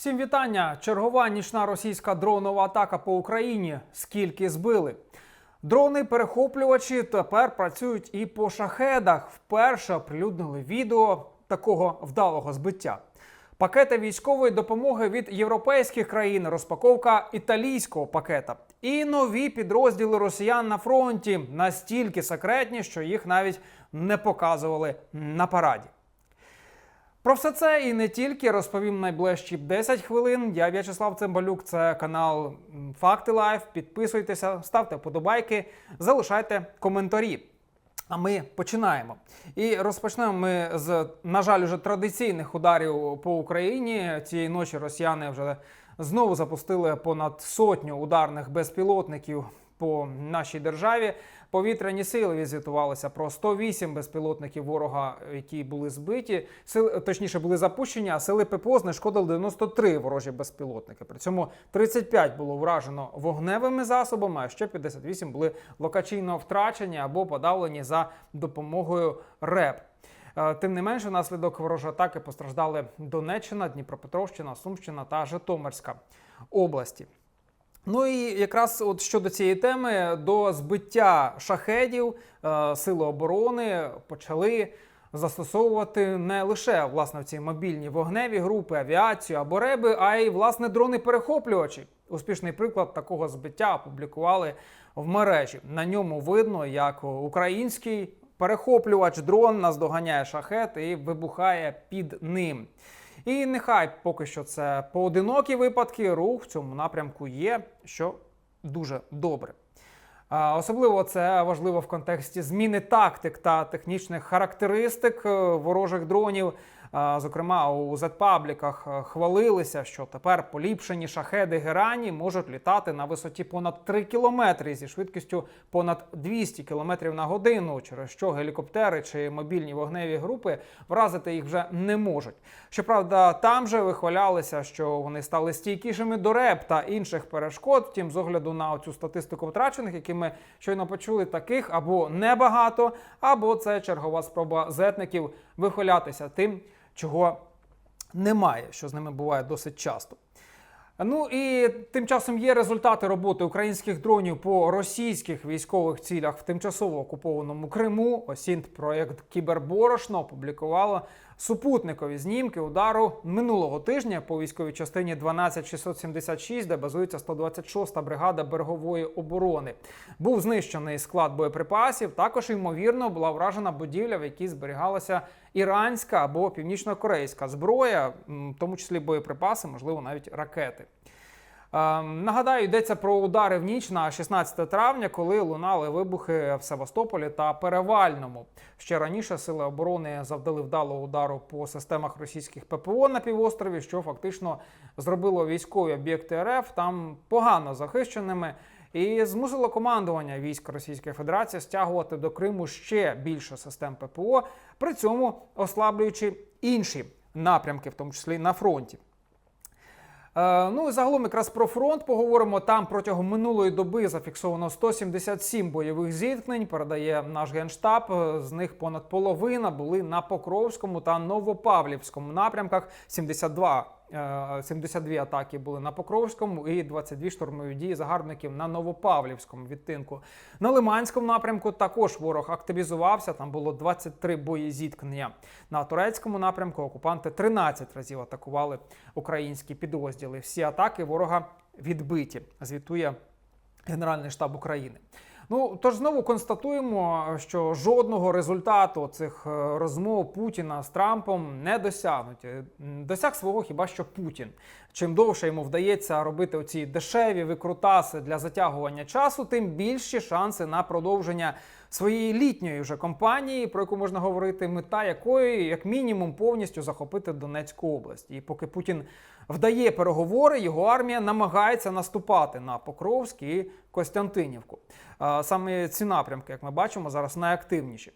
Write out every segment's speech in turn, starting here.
Всім вітання! Чергова нічна російська дронова атака по Україні. Скільки збили? Дрони перехоплювачі тепер працюють і по шахедах. Вперше оприлюднили відео такого вдалого збиття. Пакети військової допомоги від європейських країн, розпаковка італійського пакета і нові підрозділи росіян на фронті настільки секретні, що їх навіть не показували на параді. Про все це і не тільки розповім найближчі 10 хвилин. Я В'ячеслав Цимбалюк, це канал Факти Лайф. Підписуйтеся, ставте вподобайки, залишайте коментарі. А ми починаємо. І розпочнемо ми з, на жаль, уже традиційних ударів по Україні. Цієї ночі росіяни вже знову запустили понад сотню ударних безпілотників по нашій державі. Повітряні сили відзвітувалися про 108 безпілотників ворога, які були збиті. Сили, точніше, були запущені, а сили ППО знешкодили 93 ворожі безпілотники. При цьому 35 було вражено вогневими засобами, а ще 58 були локаційно втрачені або подавлені за допомогою РЕП. Е, Тим не менше, внаслідок ворожої атаки постраждали Донеччина, Дніпропетровщина, Сумщина та Житомирська області. Ну і якраз от щодо цієї теми, до збиття шахедів е, сили оборони почали застосовувати не лише власне ці мобільні вогневі групи, авіацію або реби, а й власне дрони-перехоплювачі. Успішний приклад такого збиття опублікували в мережі. На ньому видно, як український перехоплювач дрон наздоганяє шахет і вибухає під ним. І нехай поки що це поодинокі випадки, рух в цьому напрямку є, що дуже добре. Особливо це важливо в контексті зміни тактик та технічних характеристик е, ворожих дронів. Зокрема, у Z-пабліках е, хвалилися, що тепер поліпшені шахеди Герані можуть літати на висоті понад 3 кілометри зі швидкістю понад 200 кілометрів на годину, через що гелікоптери чи мобільні вогневі групи вразити їх вже не можуть. Щоправда, там же вихвалялися, що вони стали стійкішими до реп та інших перешкод. Втім, з огляду на цю статистику втрачених, які ми щойно почули, таких або небагато, або це чергова спроба зетників вихвалятися тим, чого немає, що з ними буває досить часто. Ну і тим часом є результати роботи українських дронів по російських військових цілях в тимчасово окупованому Криму. Осінт проєкт Кіберборошно опублікувала супутникові знімки удару минулого тижня по військовій частині 12676, де базується 126-та бригада берегової оборони. Був знищений склад боєприпасів. Також ймовірно була вражена будівля, в якій зберігалася іранська або північно-корейська зброя, в тому числі боєприпаси, можливо, навіть ракети. Ем, Нагадаю, йдеться про удари в ніч на 16 травня, коли лунали вибухи в Севастополі та Перевальному. Ще раніше сили оборони завдали вдалого удару по системах російських ППО на півострові, що фактично зробило військові об'єкти РФ там погано захищеними. І змусило командування військ Російської Федерації стягувати до Криму ще більше систем ППО, при цьому ослаблюючи інші напрямки, в тому числі на фронті. Е, Ну і загалом якраз про фронт поговоримо. Там протягом минулої доби зафіксовано 177 бойових зіткнень. Передає наш генштаб. Е, З них понад половина були на Покровському та Новопавлівському напрямках. 72 е, 72 атаки були на Покровському і 22 штурмові дії загарбників на Новопавлівському відтинку. На Лиманському напрямку також ворог активізувався. Там було 23 бої зіткнення. На турецькому напрямку окупанти 13 разів атакували українські підрозділи. Всі атаки ворога відбиті. Звітує Генеральний штаб України. Ну тож знову констатуємо, що жодного результату цих е, розмов Путіна з Трампом не досягнуть. Досяг свого хіба що Путін. Чим довше йому вдається робити оці дешеві викрутаси для затягування часу, тим більші шанси на продовження своєї літньої вже кампанії, про яку можна говорити, мета якої, як мінімум, повністю захопити Донецьку область. І поки Путін вдає переговори, його армія намагається наступати на Покровськ і Костянтинівку. Саме ці напрямки, як ми бачимо, зараз найактивніші.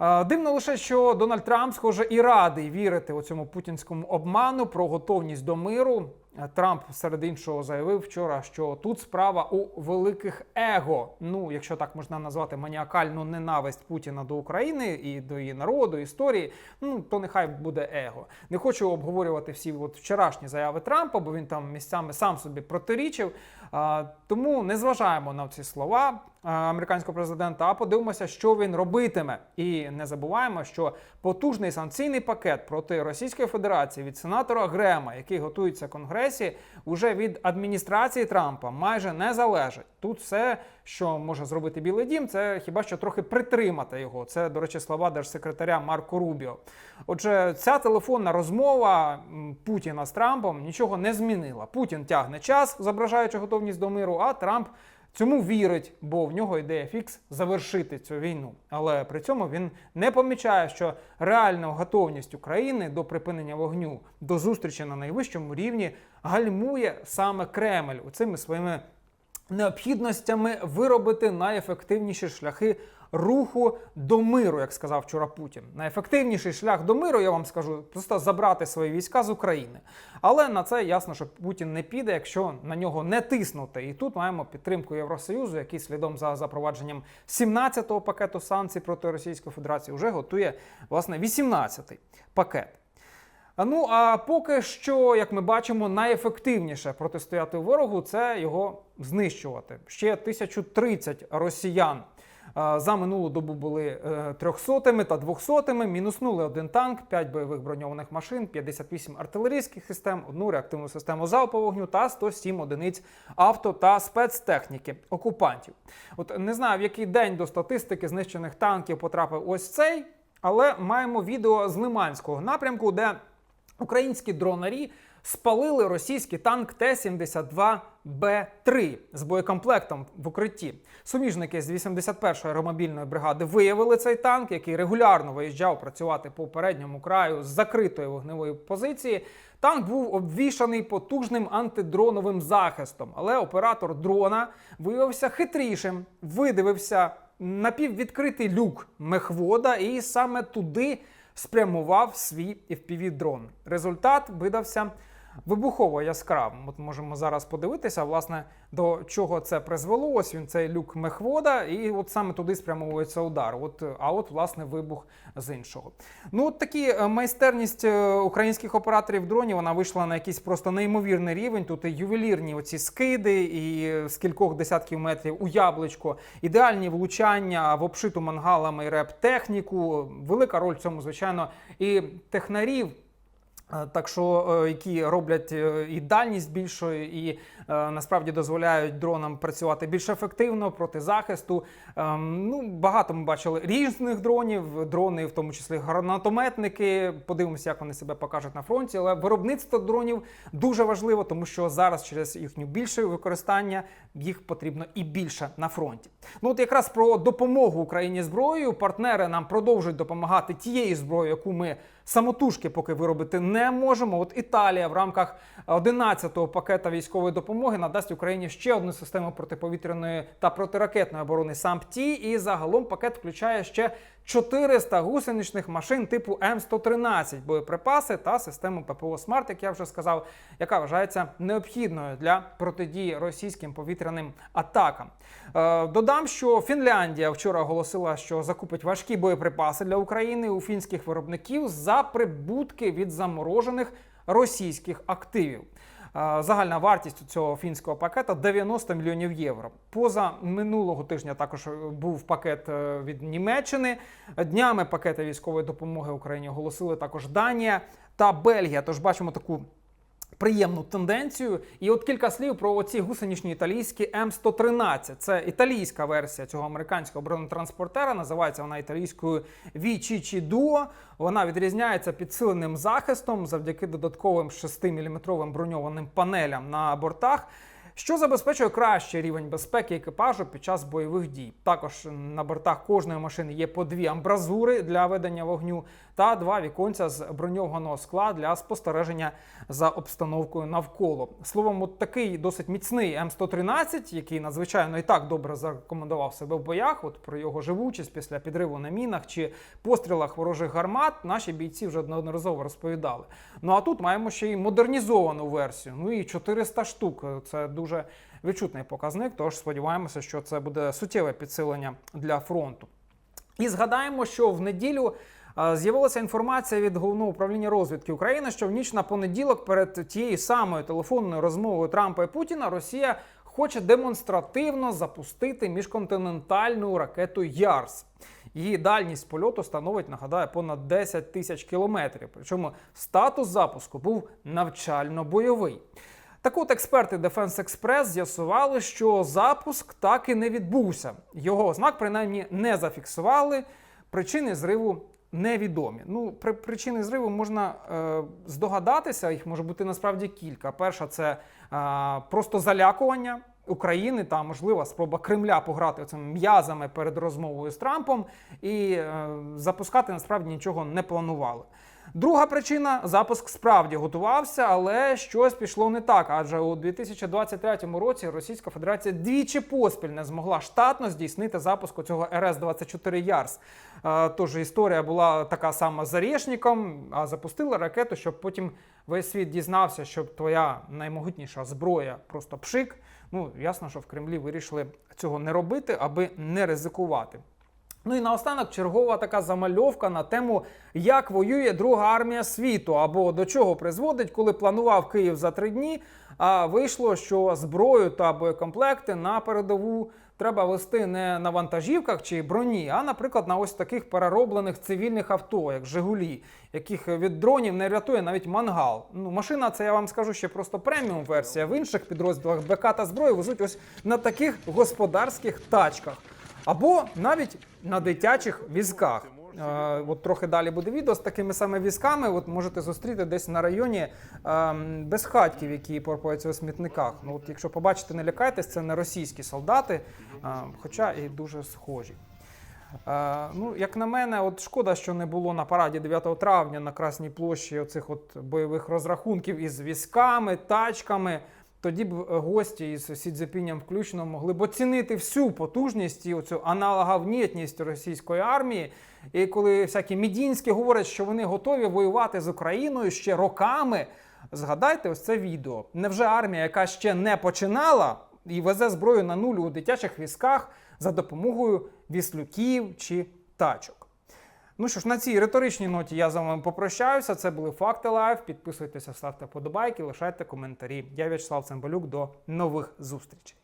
Дивно лише, що Дональд Трамп, схоже, і радий вірити у цьому путінському обману про готовність до миру. Е, Трамп серед іншого заявив вчора, що тут справа у великих его. Ну, якщо так можна назвати маніакальну ненависть Путіна до України і до її народу, історії. Ну то нехай буде его. Не хочу обговорювати всі от вчорашні заяви Трампа, бо він там місцями сам собі протирічив. А, тому не зважаємо на ці слова американського президента, а подивимося, що він робитиме. І не забуваємо, що потужний санкційний пакет проти Російської Федерації від сенатора Грема, який готується в Конгресі, уже від адміністрації Трампа майже не залежить. Тут все, що може зробити Білий Дім, це хіба що трохи притримати його. Це, до речі, слова держсекретаря Марко Рубіо. Отже, ця телефонна розмова Путіна з Трампом нічого не змінила. Путін тягне час, зображаючи готовність до миру, а Трамп. Цьому вірить, бо в нього ідея фікс завершити цю війну. Але при цьому він не помічає, що реальна готовність України до припинення вогню до зустрічі на найвищому рівні гальмує саме Кремль у цими своїми необхідностями виробити найефективніші шляхи руху до миру, як сказав вчора Путін. Найефективніший шлях до миру, я вам скажу, просто забрати свої війська з України. Але на це ясно, що Путін не піде, якщо на нього не тиснути. І тут маємо підтримку Євросоюзу, який слідом за запровадженням 17-го пакету санкцій проти Російської Федерації вже готує власне 18-й пакет. Ну а поки що, як ми бачимо, найефективніше протистояти ворогу це його знищувати. Ще 1030 росіян за минулу добу були е, трьохсотими та двохсотими. Мінуснули один танк, 5 бойових броньованих машин, 58 артилерійських систем, одну реактивну систему залпового вогню та 107 одиниць авто та спецтехніки окупантів. От не знаю, в який день до статистики знищених танків потрапив ось цей, але маємо відео з Лиманського напрямку, де Українські дронарі спалили російський танк Т-72Б3 з боєкомплектом в укритті. Суміжники з 81-ї аеромобільної бригади виявили цей танк, який регулярно виїжджав працювати по передньому краю з закритої вогневої позиції. Танк був обвішаний потужним антидроновим захистом, але оператор дрона виявився хитрішим, видивився напіввідкритий люк мехвода, і саме туди спрямував свій FPV-дрон. Результат видався вибухово яскравим. От можемо зараз подивитися, власне, до чого це призвело. Ось він цей люк мехвода, і от саме туди спрямовується удар. От, а от, власне, вибух з іншого. Ну, от такі е, майстерність е, українських операторів дронів вона вийшла на якийсь просто неймовірний рівень. Тут і ювелірні оці скиди, і з кількох десятків метрів у яблучко, ідеальні влучання в обшиту мангалами і реп-техніку. Велика роль в цьому, звичайно, і технарів. Е, Так що, е, які роблять е, і дальність більшою, і насправді дозволяють дронам працювати більш ефективно проти захисту. Ем, ну, багато ми бачили різних дронів, дрони, в тому числі гранатометники. Подивимося, як вони себе покажуть на фронті. Але виробництво дронів дуже важливо, тому що зараз через їхню більше використання їх потрібно і більше на фронті. Ну, от якраз про допомогу Україні зброєю партнери нам продовжують допомагати тією зброєю, яку ми самотужки поки виробити не можемо. От Італія в рамках 11-го пакета військової допомоги надасть Україні ще одну систему протиповітряної та протиракетної оборони САМПТІ. І загалом пакет включає ще 400 гусеничних машин типу М113, боєприпаси та систему ППО «Смарт», як я вже сказав, яка вважається необхідною для протидії російським повітряним атакам. Е, додам, що Фінляндія вчора оголосила, що закупить важкі боєприпаси для України у фінських виробників за прибутки від заморожених російських активів. Е, Загальна вартість цього фінського пакета 90 мільйонів євро. Поза минулого тижня також е, був пакет е, від Німеччини. Днями пакети військової допомоги Україні оголосили також Данія та Бельгія. Тож бачимо таку приємну тенденцію. І от кілька слів про оці гусеничні італійські М113. Це італійська версія цього американського бронетранспортера. Називається вона італійською Вічічі Дуо. Вона відрізняється підсиленим захистом завдяки додатковим 6-мм броньованим панелям на бортах. Що забезпечує кращий рівень безпеки екіпажу під час бойових дій. Також на бортах кожної машини є по дві амбразури для ведення вогню та два віконця з броньованого скла для спостереження за обстановкою навколо. Словом, от такий досить міцний М113, який надзвичайно і так добре зарекомендував себе в боях. От про його живучість після підриву на мінах чи пострілах ворожих гармат наші бійці вже неодноразово розповідали. Ну а тут маємо ще й модернізовану версію. Ну і 400 штук. Це дуже відчутний показник. Тож сподіваємося, що це буде суттєве підсилення для фронту. І згадаємо, що в неділю е, з'явилася інформація від головного управління розвідки України, що в ніч на понеділок перед тією самою телефонною розмовою Трампа і Путіна Росія хоче демонстративно запустити міжконтинентальну ракету Ярс. Її дальність польоту становить, нагадаю, понад 10 тисяч кілометрів. Причому статус запуску був навчально-бойовий. Так от експерти Defense Express з'ясували, що запуск так і не відбувся. Його ознак принаймні не зафіксували. Причини зриву невідомі. Ну, при причини зриву можна е, здогадатися, їх може бути насправді кілька. Перша це е, просто залякування України та можлива спроба Кремля пограти цими м'язами перед розмовою з Трампом і е, запускати насправді нічого не планували. Друга причина запуск справді готувався, але щось пішло не так. Адже у 2023 році Російська Федерація двічі поспіль не змогла штатно здійснити запуск цього РС-24 Ярс. Е, Тож історія була така сама з Зарєшніком, а запустили ракету, щоб потім весь світ дізнався, що твоя наймогутніша зброя просто пшик. Ну ясно, що в Кремлі вирішили цього не робити, аби не ризикувати. Ну і наостанок чергова така замальовка на тему, як воює Друга армія світу, або до чого призводить, коли планував Київ за три дні. А вийшло, що зброю та боєкомплекти на передову треба вести не на вантажівках чи броні, а, наприклад, на ось таких перероблених цивільних авто, як Жигулі, яких від дронів не рятує навіть мангал. Ну, машина, це я вам скажу ще просто преміум версія. В інших підрозділах БК та зброї везуть ось на таких господарських тачках. Або навіть на дитячих візках. Е, от трохи далі буде відео з такими саме візками. От можете зустріти десь на районі е, безхатьків, які порпаються у смітниках. Ну от якщо побачите, не лякайтесь, це не російські солдати, е, хоча і дуже схожі. Е, ну, як на мене, от шкода, що не було на параді 9 травня на Красній площі оцих от бойових розрахунків із візками, тачками. Тоді б е, гості із Сідзепінням включно могли б оцінити всю потужність і оцю аналоговнітність російської армії. І коли всякі мідінські говорять, що вони готові воювати з Україною ще роками, згадайте ось це відео. Невже армія, яка ще не починала і везе зброю на нуль у дитячих військах за допомогою віслюків чи тачок? Ну що ж, на цій риторичній ноті я з вами попрощаюся. Це були факти лайв. Підписуйтеся, ставте подобайки, лишайте коментарі. Я В'ячеслав Цимбалюк. До нових зустрічей.